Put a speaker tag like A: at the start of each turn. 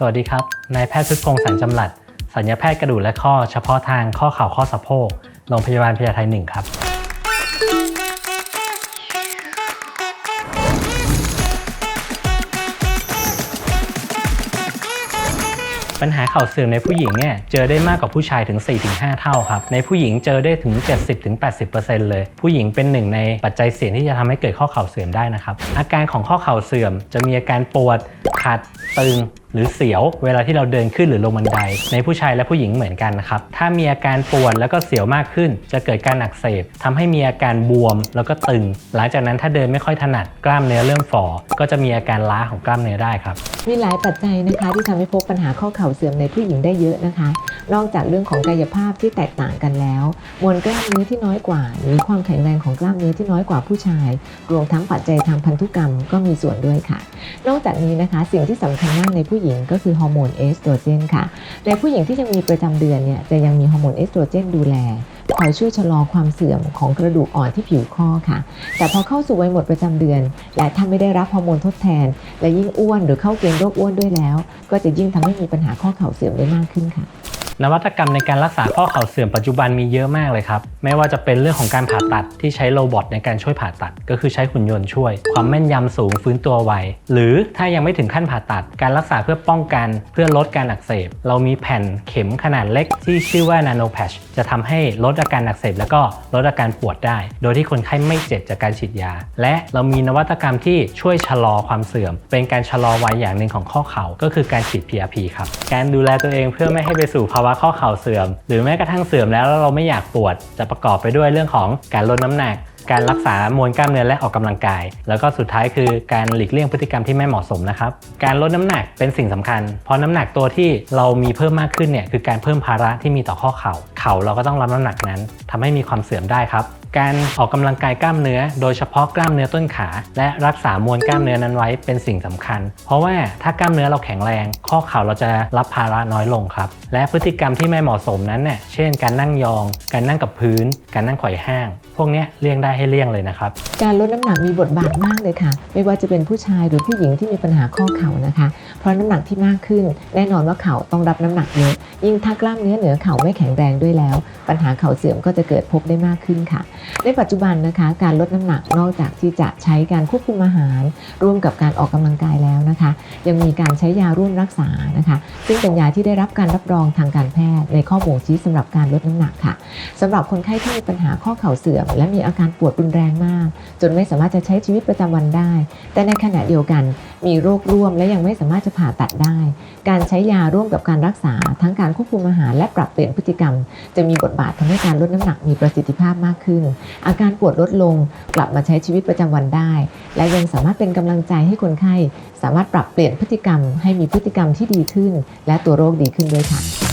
A: สวัสดีครับ นายแพทย์พุทธพงศ์สันจำหลัด สัญญาแพทย์กระดูกและข้อเฉพาะทางข้อเข่าข้อสะโพก โรงพยาบาลพญาไทหนึ่งครับ ปัญหาเข่าเสื่อมในผู้หญิงเนี่ยเจอได้มากกว่าผู้ชายถึง 4-5 เท่าครับ ในผู้หญิงเจอได้ถึง 70-80%เลย ผู้หญิงเป็นหนึ่งในปัจจัยเสี่ยงที่จะทำให้เกิดข้อเข่าเสื่อมได้นะครับ อาการของข้อเข่าเสื่อมจะมีอาการปวด ขัด ตึง หรือเสียวเวลาที่เราเดินขึ้นหรือลงบันได ในผู้ชายและผู้หญิงเหมือนกันนะครับ ถ้ามีอาการปวดแล้วก็เสียวมากขึ้น จะเกิดการอักเสบทำให้มีอาการบวมแล้วก็ตึง หลังจากนั้นถ้าเดินไม่ค่อยถนัดกล้ามเนื้อเริ่มฝ่อก็จะมีอาการล้าของกล้ามเนื้อได้ครับ
B: มีหลายปัจจัยนะคะที่ทำให้พบปัญหาข้อเข่าเสื่อมในผู้หญิงได้เยอะนะคะ นอกจากเรื่องของกายภาพที่แตกต่างกันแล้ว มวลกล้ามเนื้อที่น้อยกว่า หรือความแข็งแรงของกล้ามเนื้อที่น้อยกว่าผู้ชาย รวมทั้งปัจจัยทางพันธุกรรมก็มีส่วนด้วยค่ะ นอกจากนี้นะคะสิ่งที่สำคัญมากในผู้หญิงก็คือฮอร์โมนเอสโตรเจนค่ะในผู้หญิงที่ยังมีประจำเดือนเนี่ยจะยังมีฮอร์โมนเอสโตรเจนดูแลคอยช่วยชะลอความเสื่อมของกระดูกอ่อนที่ผิวข้อค่ะ แต่พอเข้าสู่วัยหมดประจำเดือน และถ้าไม่ได้รับฮอร์โมนทดแทน และยิ่งอ้วนหรือเข้าเกณฑ์โรคอ้วนด้วยแล้ว ก็จะยิ่งทำให้มีปัญหาข้อเข่าเสื่อมได้มากขึ้นค่ะ
A: นวัตกรรมในการรักษาข้อเข่าเสื่อมปัจจุบันมีเยอะมากเลยครับ ไม่ว่าจะเป็นเรื่องของการผ่าตัดที่ใช้โรบอทในการช่วยผ่าตัด ก็คือใช้หุ่นยนต์ช่วย ความแม่นยำสูงฟื้นตัวไว หรือถ้ายังไม่ถึงขั้นผ่าตัด การรักษาเพื่อป้องกัน เพื่อลดการอักเสบ เรามีแผ่นเข็มขนาดเล็กที่ชื่อว่า nano patch จะทำให้ลดอาการอักเสบแล้วก็ลดอาการปวดได้ โดยที่คนไข้ไม่เจ็บจากการฉีดยา และเรามีนวัตกรรมที่ช่วยชะลอความเสื่อม เป็นการชะลอวัยอย่างหนึ่งของข้อเข่าก็คือการฉีด PRP ครับการดูแลตัวเองเพื่อไม่ให้ไปสู่ภาวะข้อเข่าเสื่อม หรือแม้กระทั่งเสื่อมแล้วแล้วเราไม่อยากปวด จะประกอบไปด้วยเรื่องของการลดน้ำหนัก การรักษามวลกล้ามเนื้อและออกกำลังกาย แล้วก็สุดท้ายคือการหลีกเลี่ยงพฤติกรรมที่ไม่เหมาะสมนะครับ การลดน้ำหนักเป็นสิ่งสำคัญ เพราะน้ำหนักตัวที่เรามีเพิ่มมากขึ้นเนี่ยคือการเพิ่มภาระที่มีต่อข้อเข่า เข่าเราก็ต้องรับน้ำหนักนั้นทำให้มีความเสื่อมได้ครับ การออกกำลังกายกล้ามเนื้อ โดยเฉพาะกล้ามเนื้อต้นขา และรักษามวลกล้ามเนื้อนั้นไว้เป็นสิ่งสำคัญ เพราะว่าถ้ากล้ามเนื้อเราแข็งแรง ข้อเข่าเราจะรับภาระน้อยลงครับ และพฤติกรรมที่ไม่เหมาะสมนั้นเนี่ยเช่น การนั่งยอง การนั่งกับพื้น การนั่งไขว่ห้าง พวกนี้เลี่ยงได้ให้เลี่ยงเลยนะครับ
B: การลดน้ำหนักมีบทบาทมากเลยค่ะ ไม่ว่าจะเป็นผู้ชายหรือผู้หญิงที่มีปัญหาข้อเข่านะคะ เพราะน้ำหนักที่มากขึ้น แน่นอนว่าเข่าต้องรับน้ำหนักเยอะยิ่งถ้ากล้ามเนื้อเหนือเข่าไม่แข็งแรงด้วยแล้ว ปัญหาเข่าเสื่อมก็จะเกิดพบได้มากขึ้นค่ะในปัจจุบันนะคะการลดน้ำหนักนอกจากที่จะใช้การควบคุมอาหาร ร่วมกับการออกกำลังกายแล้วนะคะ ยังมีการใช้ยาร่วมรักษานะคะ ซึ่งเป็นยาที่ได้รับการรับรองทางการแพทย์ ในข้อบ่งชี้สำหรับการลดน้ำหนักค่ะสำหรับคนไข้ที่มีปัญหาข้อเข่าเสื่อม และมีอาการปวดรุนแรงมาก จนไม่สามารถจะใช้ชีวิตประจำวันได้ แต่ในขณะเดียวกัน มีโรคร่วมและยังไม่สามารถจะผ่าตัดได้ การใช้ยาร่วมกับการรักษา ทั้งการควบคุมอาหารและปรับเปลี่ยนพฤติกรรม จะมีบทบาททำให้การลดน้ำหนักมีประสิทธิภาพมากขึ้น อาการปวดลดลงกลับมาใช้ชีวิตประจำวันได้ และยังสามารถเป็นกำลังใจให้คนไข้ สามารถปรับเปลี่ยนพฤติกรรม ให้มีพฤติกรรมที่ดีขึ้น และตัวโรคดีขึ้นด้วยค่ะ